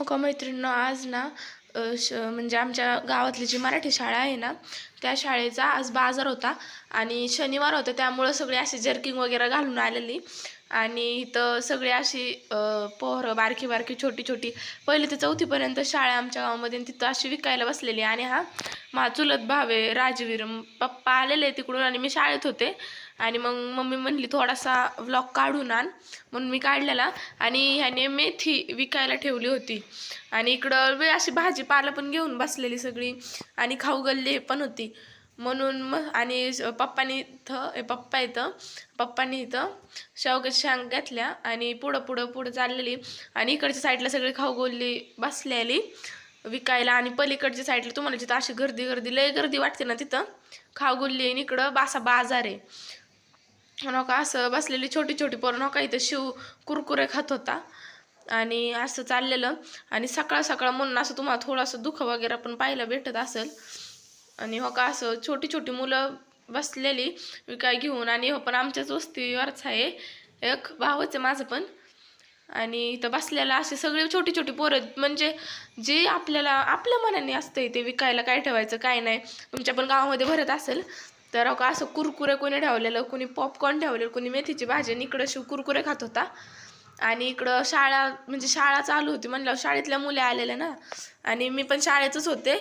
हो का आज ना श म्हणजे आमच्या गावातली जी मराठी शाळा आहे ना त्या शाळेचा आज बाजार होता आणि शनिवार होता त्यामुळं सगळी अशी जर्किंग वगैरे घालून आलेली. आणि इथं सगळी अशी पोहरं पोरं बारकी बारकी छोटी छोटी. पहिले ते चौथीपर्यंत शाळा आमच्या गावामध्ये आणि तिथं अशी विकायला बसलेली. आणि हा मा चुलत भाव आहे राजवीर पप्पा आलेले तिकडून आणि मी शाळेत होते. आणि मग मम्मी म्हणली थोडासा व्लॉग काढून आण. म्हणून मी काढलेला. आणि ह्याने मेथी विकायला ठेवली होती. आणि इकडं वेळ अशी भाजीपाला पण घेऊन बसलेली सगळी. आणि खाऊ गल्ली पण होती. म्हणून मग आणि पप्पानी इथं पप्पा इथं पप्पांनी इथं शेवग्याच्या शांग घातल्या आणि पुढं पुढं पुढं चाललेली. आणि इकडच्या साईडला सगळी खाऊगोल्ली बसलेली विकायला. आणि पलीकडच्या साईडला तुम्हाला जिथं अशी गर्दी गर्दी लय गर्दी वाटते ना तिथं खाऊगोल्ली आणि इकडं बासा बाजार आहे. नका असं बसलेली छोटी छोटी पोरं नका इथं शिव कुरकुरे खात होता. आणि असं चाललेलं. आणि सकाळ सकाळ म्हणून असं तुम्हाला थोडंसं दुःख वगैरे पण पाहायला भेटत असेल. आणि हो का असं छोटी छोटी मुलं बसलेली विकाय घेऊन आणि हो पण आमच्याच वस्तीवरच आहे. एक भावच आहे माझं पण. आणि इथं बसलेला असे सगळे छोटी छोटी पोरं म्हणजे जे आपल्याला आपल्या मनाने असतंय ते विकायला काय ठेवायचं काय नाही. तुमच्या पण गावामध्ये भरत असेल तर हो का असं कुरकुरे कोणी ठेवलेलं कोणी पॉपकॉर्न ठेवलेलं कोणी मेथीची भाजी आणि इकडं शिव कुरकुरे खात होता. आणि इकडं शाळा म्हणजे शाळा चालू होती म्हणल्यावर शाळेतल्या मुले आलेल्या ना. आणि मी पण शाळेतच होते.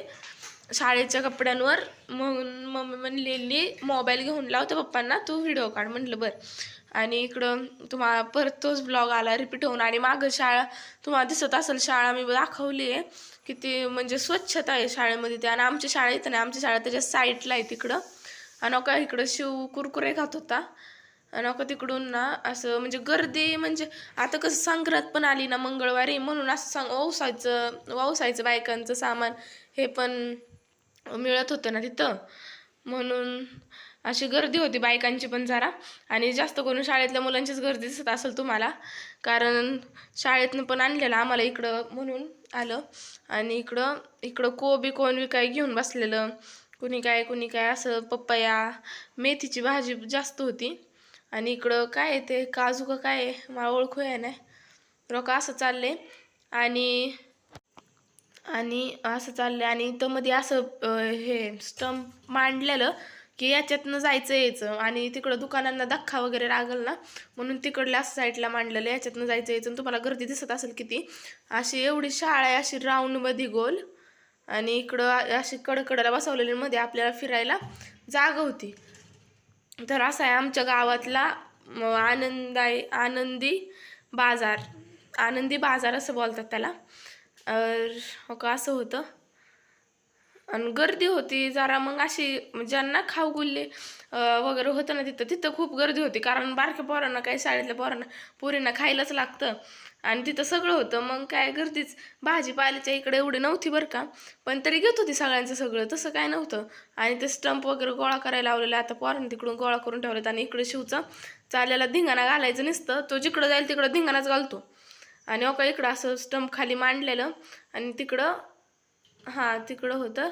शाळेच्या कपड्यांवर म्हणून मम्मी म्हणलेली मोबाईल घेऊन लावतो पप्पांना तू व्हिडिओ काढ. म्हटलं बरं. आणि इकडं तुम्हाला परत तोच ब्लॉग आला रिपीट होऊन. आणि मागं शाळा तुम्हाला दिसत असेल शाळा मी दाखवली आहे की ती म्हणजे स्वच्छता आहे शाळेमध्ये ते. आणि आमच्या शाळेत नाही आमच्या शाळा त्याच्या साईडला आहे तिकडं. आणि का इकडं शिव कुरकुरे खात होता. आणि का तिकडून ना असं म्हणजे गर्दी म्हणजे आता कसं संक्रांत पण आली ना मंगळवारी म्हणून असं सांग ओसायचं वावसायचं बायकांचं सामान. हे पण मिळत होतं ना तिथं. म्हणून अशी गर्दी होती बायकांची पण जरा. आणि जास्त करून शाळेतल्या मुलांचीच गर्दी दिसत असेल तुम्हाला. कारण शाळेतनं पण आणलेलं आम्हाला इकडं म्हणून आलं. आणि इकडं इकडं कोबी कोण विकाय घेऊन बसलेलं. कुणी काय कुणी काय असं पपया मेथीची भाजी जास्त होती. आणि इकडं काय आहे ते काजू का काय आहे मला ओळखू आहे नाही. रोका असं चालले. आणि आणि असं चाललं आणि इथं मध्ये असं हे स्टंप मांडलेलं की याच्यातनं जायचं यायचं. आणि तिकडं दुकानांना धक्का वगैरे लागल ना म्हणून तिकडल्या असं साईडला मांडलेलं याच्यातनं जायचं यायचं. आणि तुम्हाला गर्दी दिसत असेल किती अशी एवढी शाळा आहे अशी राऊंडमध्ये गोल. आणि इकडं अशी कडकडाला बसवलेली मध्ये आपल्याला फिरायला जागा होती. तर असा आहे आमच्या गावातला आनंदाय आनंदी बाजार. आनंदी बाजार असं बोलतात त्याला. अर, हो का असं होतं. आणि गर्दी होती जरा मग अशी ज्यांना खाऊ गुल्ले वगैरे होतं ना तिथं तिथं खूप गर्दी होती. कारण बारक्या पोरांना काही शाळेतल्या पोरांना पोरींना खायलाच लागतं. आणि तिथं सगळं होतं. मग काय गर्दीच भाजीपाल्याच्या इकडे एवढी नव्हती बरं का. पण तरी घेत होती सगळ्यांचं सगळं तसं काय नव्हतं. आणि ते स्टंप वगैरे गोळा करायला लावलेलं आता पोरांनी तिकडून गोळा करून ठेवलेत आणि इकडे शिवचं चाललेला धिंगाणा घालायचं नसतं. तो जिकडं जाईल तिकडं धिंगाणाच घालतो. आणि हो अका इकडं असं स्टंप खाली मांडलेलं आणि तिकडं हां तिकडं होतं.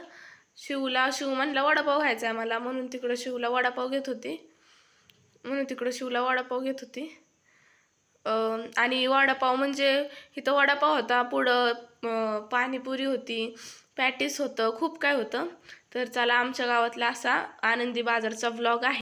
शिवला शिव म्हणला वडापाव खायचा आहे मला म्हणून तिकडं शिवला वडापाव घेत होती. म्हणून तिकडं शिवला वडापाव घेत होती. आणि वडापाव म्हणजे इथं वडापाव होता पुढं पाणीपुरी होती पॅटीस होतं खूप काय होतं. तर चला आमच्या गावातला असा आनंदी बाजारचा व्लॉग आहे.